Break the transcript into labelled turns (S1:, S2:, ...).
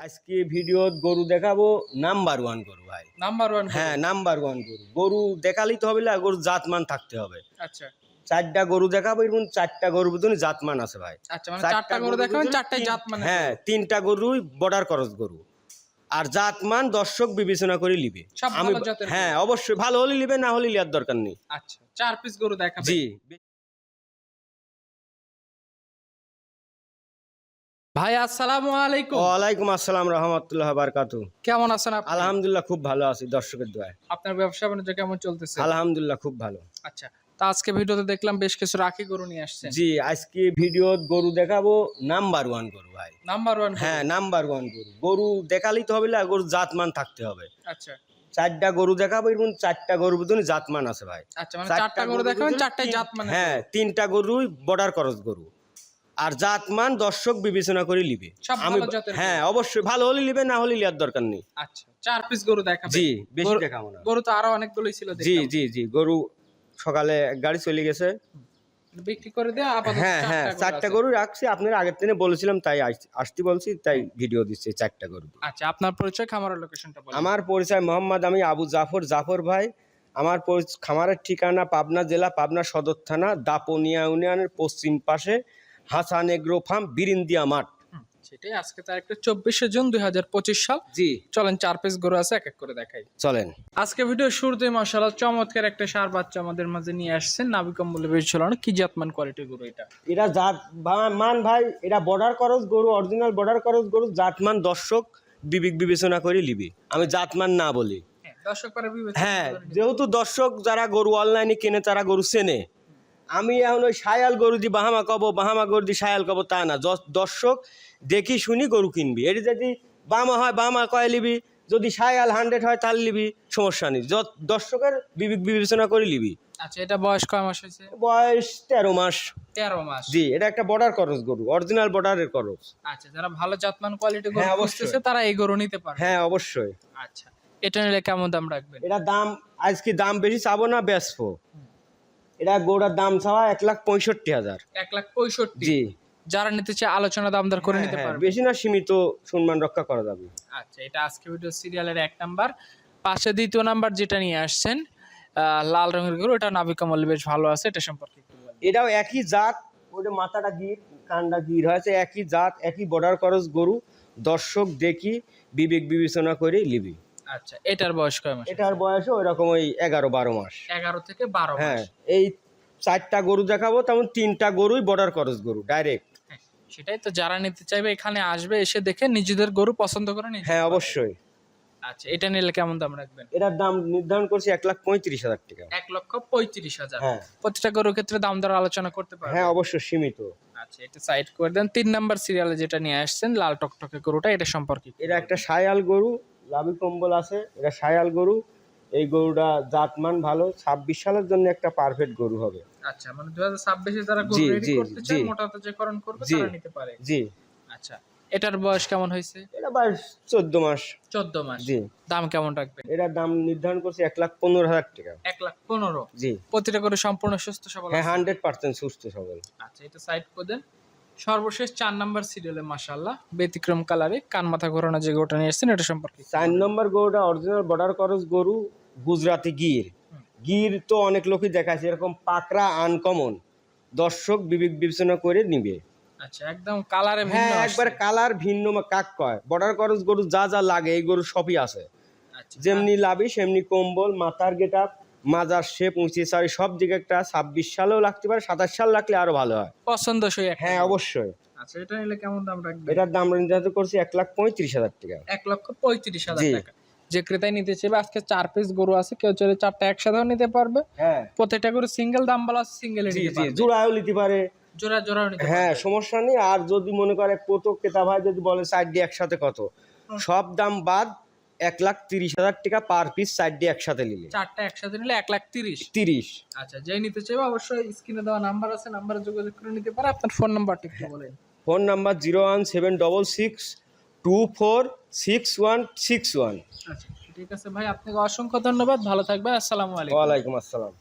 S1: আজকে ভিডিও গরু দেখাবো নাম্বার ওয়ান গরু ভাই।
S2: নাম্বার ওয়ান
S1: হ্যাঁ নাম্বার ওয়ান গরু। গরু দেখালেই তো হবে না গরু জাতমান থাকতে হবে।
S2: আচ্ছা।
S1: চারটা গরু দেখাবো এবং চারটা গরুর ভিতরে জাতমান আছে ভাই।
S2: আচ্ছা মানে চারটা গরু দেখাবেন
S1: হ্যাঁ তিনটা গরুই বর্ডার করস গরু। আর জাতমান দর্শক বিবেচনা করে লিবে আমি হ্যাঁ অবশ্যই ভালো হলে লিবে না হলে লিয়ার দরকার নেই।
S2: আচ্ছা চার পিস গরু দেখাবেন।
S1: জি।
S2: ভাই আসসালামু আলাইকুম।
S1: ওয়ালাইকুম আসসালাম রহমতুল্লাহ বারকাতু।
S2: কেমন আছেন আপনি?
S1: আলহামদুলিল্লাহ খুব ভালো আছি দর্শকের দোয়ায়।
S2: আপনার ব্যবসা বাণিজ্য কেমন চলতেছে?
S1: আলহামদুলিল্লাহ খুব ভালো।
S2: আচ্ছা তা আজকে ভিডিওতে দেখলাম বেশ কিছু রাখি গরু নিয়ে আসছেন।
S1: জি আজকে ভিডিও গরু দেখাবো নাম্বার ওয়ান গরু ভাই।
S2: নাম্বার ওয়ান
S1: হ্যাঁ নাম্বার ওয়ান গরু। গরু দেখালেই তো হবে না গরু জাতমান থাকতে হবে।
S2: আচ্ছা।
S1: চারটা গরু দেখাবো এবং চারটা গরুর ভিতরে জাতমান আছে ভাই।
S2: আচ্ছা মানে
S1: চারটা
S2: গরু দেখাবেন
S1: ভিতরে
S2: চারটায়
S1: তিন-
S2: জাত মানে
S1: হ্যাঁ তিনটা গরুই বর্ডার করস গরু। আর জাতমান দর্শক বিবেচনা করে লিবে। আমি হ্যাঁ অবশ্যই। ভালো হলে লিবে না হলে লিয়ার দরকার নেই।
S2: আচ্ছা চার পিস গরু দেখাবেন।
S1: জি বেশি দেখাবো না।
S2: গরু তো আরও অনেকগুলোই ছিল
S1: জি জি জি গরু সকালে গাড়ি চলে গেছে।
S2: বিক্রি করে দিয়ে আপাতত
S1: হ্যাঁ হ্যাঁ চারটা গরু রাখছি। আপনার আগের দিনে বলেছিলাম তাই আস- আসতে বলছি তাই ভিডিও দিচ্ছি চারটা গরু।
S2: আচ্ছা আপনার পরিচয় খামারের লোকেশনটা বলুন।
S1: আমার পরিচয় মোহাম্মদ আমি আবু জাফর। জাফর ভাই আমার খামারের ঠিকানা পাবনা জেলা পাবনা সদর থানা দাপনিয়া ইউনিয়নের পশ্চিম পাশে। হাসান এগ্রো ফার্ম বিরিন্দিয়া মাঠ।
S2: সেটাই আজকে তার একটা চব্বিশে জুন দুই হাজার পঁচিশ সাল।
S1: জি।
S2: চলেন চার পিস গরু আছে এক এক করে দেখাই।
S1: চলেন।
S2: আজকে ভিডিও শুরুতে মাশাআল্লাহ চমৎকার একটা সার বাচ্চা আমাদের মাঝে নিয়ে আসছেন নাবি কম্বলে বেশ ছিল না কি জাতমান কোয়ালিটির গরু এটা?
S1: এরা জাত মান ভাই এরা বর্ডার করস গরু অরিজিনাল বর্ডার করস গরু জাতমান দর্শক বিবেক বিবেচনা করে লিবি আমি জাতমান না বলি।
S2: হ্যাঁ দর্শক
S1: হ্যাঁ যেহেতু দর্শক যারা গরু অনলাইনে কেনে তারা গরু চেনে। আমি এখন ওই সায়াল গরু দি বাহামা কব বাহামা গরু দি সায়াল কব তা না। দর্শক দেখি শুনি গরু কিনবি। এটি যদি বামা হয় বামা কয় লিবি? যদি সায়াল হান্ড্রেড হয় তাহলে লিবি সমস্যা নেই। দর্শকের বিবেক বিবেচনা করে লিবি।
S2: আচ্ছা এটা বয়স কয় মাস হয়েছে?
S1: বয়স তেরো মাস।
S2: তেরো মাস।
S1: জি এটা একটা বর্ডার করস গরু অরিজিনাল বর্ডারের করস
S2: আচ্ছা যারা ভালো জাতমান কোয়ালিটি গরু
S1: হ্যাঁ, অবশ্যই।
S2: তারা এই গরু নিতে পারে
S1: হ্যাঁ অবশ্যই।
S2: আচ্ছা এটা নিলে কেমন দাম রাখবেন?
S1: এটা দাম আজকে দাম বেশি চাবো না বেচবো। এটা গরুটার দাম চাওয়া এক লাখ পঁয়ষট্টি হাজার।
S2: এক লাখ পঁয়ষট্টি?
S1: জি।
S2: যারা নিতে চায় আলোচনা দামদার করে
S1: হ্যাঁ,
S2: নিতে
S1: হ্যাঁ,
S2: পারবে।
S1: বেশি না সীমিত সম্মান রক্ষা করা যাবে।
S2: আচ্ছা এটা আজকে ভিডিও সিরিয়ালের এক নাম্বার পাশে দ্বিতীয় নাম্বার যেটা নিয়ে আসছেন লাল রঙের গরু এটা নাবি কমল বেশ ভালো আছে এটা সম্পর্কে।
S1: এটাও একই জাত ওটা মাথাটা গির কানটা গির হয়েছে একই জাত একই বর্ডার করস গরু। দর্শক দেখি বিবেক বিবেচনা করে লিবি
S2: আচ্ছা এটার বয়স কয় মাস?
S1: এটার বয়সও ওইরকম ওই এগারো বারো মাস।
S2: এগারো থেকে বারো
S1: হ্যাঁ এই চারটা গরু দেখাবো তেমন তিনটা গরুই বর্ডার করস গরু ডাইরেক্ট
S2: হ্যাঁ, সেটাই তো যারা নিতে চাইবে এখানে আসবে এসে দেখে নিজেদের গরু পছন্দ করে নিতে
S1: হ্যাঁ অবশ্যই।
S2: আচ্ছা এটা নিলে কেমন দাম রাখবেন?
S1: এটার দাম নির্ধারণ করছি এক লাখ পঁয়ত্রিশ হাজার টাকা।
S2: এক লক্ষ পঁয়ত্রিশ হাজার।
S1: হ্যাঁ।
S2: প্রতিটা গরুর ক্ষেত্রে দাম দর আলোচনা করতে পারবে
S1: হ্যাঁ অবশ্যই সীমিত।
S2: আচ্ছা এটা সাইড করে দেন। তিন নাম্বার সিরিয়ালে যেটা নিয়ে আসছেন লাল টকটকে গরুটা এটা সম্পর্কে
S1: এটা একটা সায়াল গরু লাভি কম্বল আছে এটা সায়াল গরু। এই গরুটা জাতমান ভালো। ছাব্বিশ সালের জন্য একটা পারফেক্ট গরু হবে।
S2: আচ্ছা মানে দু হাজার ছাব্বিশে যারা গরু রেডি করতে চায়। মোটা তাজাকরণ করবে। তারা নিতে পারে।
S1: জি।
S2: আচ্ছা এটার বয়স কেমন হয়েছে?
S1: এটা বয়স চোদ্দ মাস।
S2: চোদ্দ মাস।
S1: জি।
S2: দাম কেমন রাখবেন?
S1: এটার দাম নির্ধারণ করছে এক লাখ পনেরো হাজার টাকা।
S2: এক লাখ পনেরো?
S1: জি।
S2: প্রতিটা করে সম্পূর্ণ সুস্থ সবল
S1: হ্যাঁ? হান্ড্রেড পার্সেন্ট সুস্থ সবল।
S2: আচ্ছা এটা সাইড করে দেন। সর্বশেষ চার নাম্বার সিরিয়ালে মাশাল্লাহ ব্যতিক্রম কালারে কান মাথা ঘোরানো যে গোটা নিয়ে এসেছেন এটা সম্পর্কে।
S1: চার নম্বর গরুটা অরিজিনাল বর্ডার করস গরু গুজরাটি গির। গির তো অনেক লোকই দেখাচ্ছে এরকম পাকড়া আনকমন দর্শক বিবেক বিবেচনা করে নিবে।
S2: আচ্ছা একদম কালারে ভিন্ন
S1: হ্যাঁ একবার কালার ভিন্ন মা- কাক কয়। বর্ডার করস গরু যা যা লাগে এই গরু সবই আছে।
S2: আচ্ছা,
S1: যেমনি লাভি সেমনি কম্বল মাথার গেট আপ মাজার শেপ উঁচি সারি সব দিকে একটা ছাব্বিশ সালেও লাগতে পারে সাতাশ সাল লাগলে আরও ভালো হয়।
S2: পছন্দসই
S1: হ্যাঁ অবশ্যই।
S2: আচ্ছা এটা নিলে কেমন দাম রাখবেন?
S1: এটার দাম নির্ধারিত করছি এক লাখ পঁয়ত্রিশ হাজার টাকা।
S2: এক লক্ষ পঁয়ত্রিশ হাজার টাকা। যে ক্রেতাই নিতে চাইবে আজকে চার পিস গরু আছে কেউ চাইলে চারটা একসাথেও নিতে পারবে।
S1: হ্যাঁ।
S2: প্রত্যেকটা করে সিঙ্গেল দাম বলা আছে সিঙ্গেল নিতে
S1: জোড়াও নিতে পারে।
S2: জোড়া জোড়াও নিতে
S1: হ্যাঁ সমস্যা নেই। আর যদি মনে করে প্রতো ক্রেতা ভাই যদি বলে সাইড দিয়ে একসাথে কত? সব দাম বাদ এক লাখ তিরিশ হাজার টাকা পার পিস চারটি একসাথে নিলে।
S2: চারটা একসাথে নিলে এক লাখ তিরিশ?
S1: তিরিশ।
S2: আচ্ছা যেই নিতে চাইবে অবশ্যই স্ক্রিনে দেওয়া নাম্বার আছে নাম্বারে যোগাযোগ করে নিতে পারে। আপনার ফোন নাম্বারটি একটু বলেন।
S1: Phone number zero one seven double six two four six one six one.
S2: আচ্ছা ঠিক আছে ভাই আপনাকে অসংখ্য ধন্যবাদ। ভালো থাকবে আসসালামু আলাইকুম।
S1: ওয়ালাইকুম আসসালাম।